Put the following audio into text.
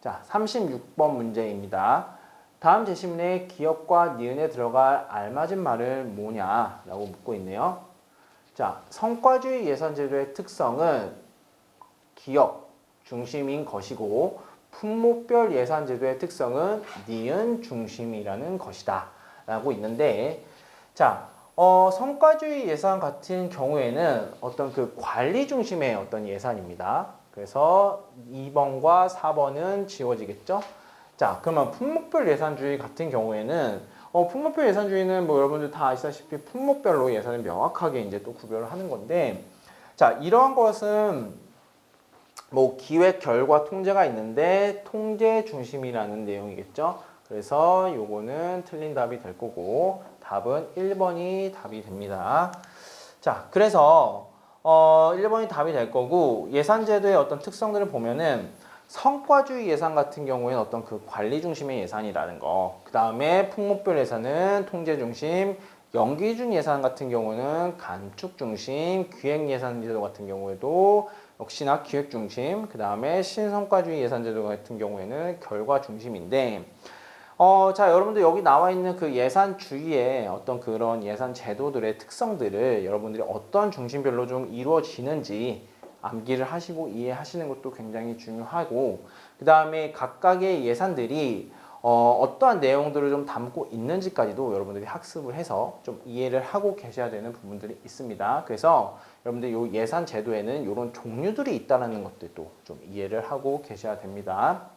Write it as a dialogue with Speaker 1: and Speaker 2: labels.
Speaker 1: 자, 36번 문제입니다. 다음 제시문 내 기업과 니은에 들어갈 알맞은 말을 뭐냐라고 묻고 있네요. 자, 성과주의 예산제도의 특성은 기업 중심인 것이고 품목별 예산제도의 특성은 니은 중심이라는 것이다 라고 있는데 자, 어, 성과주의 예산 같은 경우에는 어떤 그 관리 중심의 어떤 예산입니다. 그래서 2번과 4번은 지워지겠죠? 자, 그러면 품목별 예산주의 같은 경우에는 어, 품목별 예산주의는 뭐 여러분들 다 아시다시피 품목별로 예산을 명확하게 이제 또 구별을 하는 건데 자, 이러한 것은 뭐 기획 결과 통제가 있는데 통제 중심이라는 내용이겠죠. 그래서 요거는 틀린 답이 될 거고 답은 1번이 답이 됩니다. 자, 그래서 어 1번이 답이 될 거고 예산 제도의 어떤 특성들을 보면은 성과주의 예산 같은 경우에는 어떤 그 관리 중심의 예산이라는 거. 그 다음에 품목별 예산은 통제 중심, 연기준 예산 같은 경우는 간축 중심, 기획 예산 제도 같은 경우에도 역시나 기획 중심, 그 다음에 신성과주의 예산 제도 같은 경우에는 결과 중심인데, 어, 자, 여러분들 여기 나와 있는 그 예산주의의 어떤 그런 예산 제도들의 특성들을 여러분들이 어떤 중심별로 좀 이루어지는지 암기를 하시고 이해하시는 것도 굉장히 중요하고, 그 다음에 각각의 예산들이 어, 어떠한 내용들을 좀 담고 있는지까지도 여러분들이 학습을 해서 좀 이해를 하고 계셔야 되는 부분들이 있습니다. 그래서 여러분들 요 예산 제도에는 이런 종류들이 있다는 것들도 좀 이해를 하고 계셔야 됩니다.